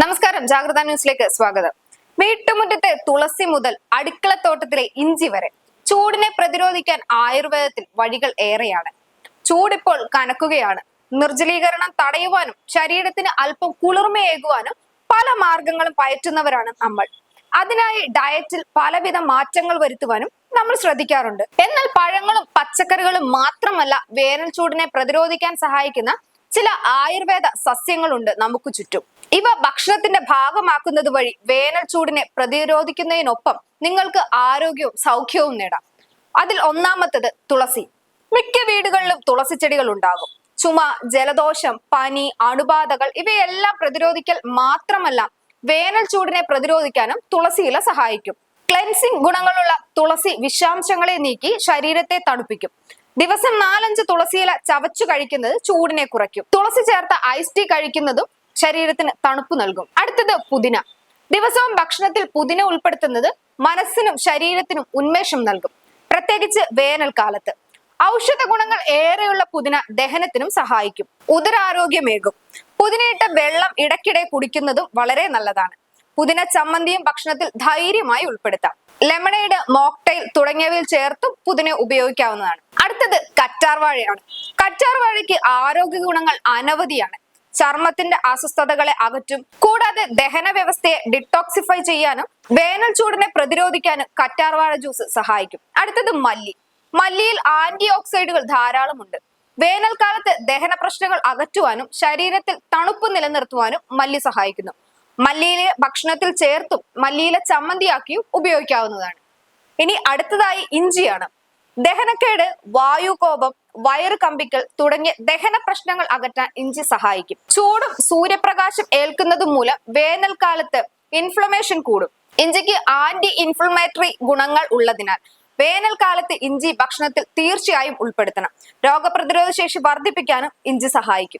നമസ്കാരം. ജാഗ്രത ന്യൂസിലേക്ക് സ്വാഗതം. വീട്ടുമുറ്റത്തെ തുളസി മുതൽ അടുക്കളത്തോട്ടത്തിലെ ഇഞ്ചി വരെ ചൂടിനെ പ്രതിരോധിക്കാൻ ആയുർവേദത്തിൽ വഴികൾ ഏറെയാണ്. ചൂടിപ്പോൾ കനക്കുകയാണ്. നിർജലീകരണം തടയുവാനും ശരീരത്തിന് അല്പം കുളിർമയേകുവാനും പല മാർഗങ്ങളും പയറ്റുന്നവരാണ് നമ്മൾ. അതിനായി ഡയറ്റിൽ പലവിധ മാറ്റങ്ങൾ വരുത്തുവാനും നമ്മൾ ശ്രദ്ധിക്കാറുണ്ട്. എന്നാൽ പഴങ്ങളും പച്ചക്കറികളും മാത്രമല്ല വേനൽ ചൂടിനെ പ്രതിരോധിക്കാൻ സഹായിക്കുന്ന ചില ആയുർവേദ സസ്യങ്ങളുണ്ട് നമുക്ക് ചുറ്റും. ഇവ ഭക്ഷണത്തിന്റെ ഭാഗമാക്കുന്നത് വഴി വേനൽ ചൂടിനെ പ്രതിരോധിക്കുന്നതിനൊപ്പം നിങ്ങൾക്ക് ആരോഗ്യവും സൗഖ്യവും നേടാം. അതിൽ ഒന്നാമത്തത് തുളസി. മിക്ക വീടുകളിലും തുളസി ചെടികൾ ഉണ്ടാകും. ചുമ ജലദോഷം പനി അണുബാധകൾ ഇവയെല്ലാം പ്രതിരോധിക്കൽ മാത്രമല്ല വേനൽ ചൂടിനെ പ്രതിരോധിക്കാനും തുളസി സഹായിക്കും. ക്ലെൻസിംഗ് ഗുണങ്ങളുള്ള തുളസി വിഷാംശങ്ങളെ നീക്കി ശരീരത്തെ തണുപ്പിക്കും. ദിവസം നാലഞ്ച് തുളസിയില ചവച്ചു കഴിക്കുന്നത് ചൂടിനെ കുറയ്ക്കും. തുളസി ചേർത്ത ഐസ് ടീ കഴിക്കുന്നതും ശരീരത്തിന് തണുപ്പ് നൽകും. അടുത്തത് പുതിന. ദിവസവും ഭക്ഷണത്തിൽ പുതിന ഉൾപ്പെടുത്തുന്നത് മനസ്സിനും ശരീരത്തിനും ഉന്മേഷം നൽകും. പ്രത്യേകിച്ച് വേനൽക്കാലത്ത്. ഔഷധ ഗുണങ്ങൾ ഏറെയുള്ള പുതിന ദഹനത്തിനും സഹായിക്കും. ഉദരാരോഗ്യമേകും. പുതിനയിട്ട വെള്ളം ഇടയ്ക്കിടെ കുടിക്കുന്നതും വളരെ നല്ലതാണ്. പുതിന ചമ്മന്തിയും ഭക്ഷണത്തിൽ ധൈര്യമായി ഉൾപ്പെടുത്താം. ലെമണേഡ് മോക്ടൈൽ തുടങ്ങിയവയിൽ ചേർത്തും പുതിന ഉപയോഗിക്കാവുന്നതാണ്. അടുത്തത് കറ്റാർവാഴയാണ് കറ്റാർവാഴയ്ക്ക് ആരോഗ്യ ഗുണങ്ങൾ അനവധിയാണ്. ചർമ്മത്തിന്റെ അസ്വസ്ഥതകളെ അകറ്റും. കൂടാതെ ദഹന വ്യവസ്ഥയെ ഡിറ്റോക്സിഫൈ ചെയ്യാനും വേനൽ ചൂടിനെ പ്രതിരോധിക്കാനും കറ്റാർവാഴ ജ്യൂസ് സഹായിക്കും. അടുത്തത് മല്ലി. മല്ലിയിൽ ആന്റി ഓക്സൈഡുകൾ ധാരാളമുണ്ട്. വേനൽക്കാലത്ത് ദഹന പ്രശ്നങ്ങൾ അകറ്റുവാനും ശരീരത്തിൽ തണുപ്പ് നിലനിർത്തുവാനും മല്ലി സഹായിക്കുന്നു. മല്ലിയിലെ ഭക്ഷണത്തിൽ ചേർത്തും മല്ലിയിലെ ചമ്മന്തിയാക്കിയും ഉപയോഗിക്കാവുന്നതാണ്. ഇനി അടുത്തതായി ഇഞ്ചിയാണ്. ദഹനക്കേട് വായുകോപം വയറ് കമ്പിക്കൽ തുടങ്ങിയ ദഹന പ്രശ്നങ്ങൾ അകറ്റാൻ ഇഞ്ചി സഹായിക്കും. ചൂടും സൂര്യപ്രകാശം ഏൽക്കുന്നതും മൂലം വേനൽക്കാലത്ത് ഇൻഫ്ലമേഷൻ കൂടും. ഇഞ്ചിക്ക് ആന്റി ഇൻഫ്ലമേറ്ററി ഗുണങ്ങൾ ഉള്ളതിനാൽ വേനൽക്കാലത്ത് ഇഞ്ചി ഭക്ഷണത്തിൽ തീർച്ചയായും ഉൾപ്പെടുത്തണം. രോഗപ്രതിരോധ ശേഷി വർദ്ധിപ്പിക്കാനും ഇഞ്ചി സഹായിക്കും.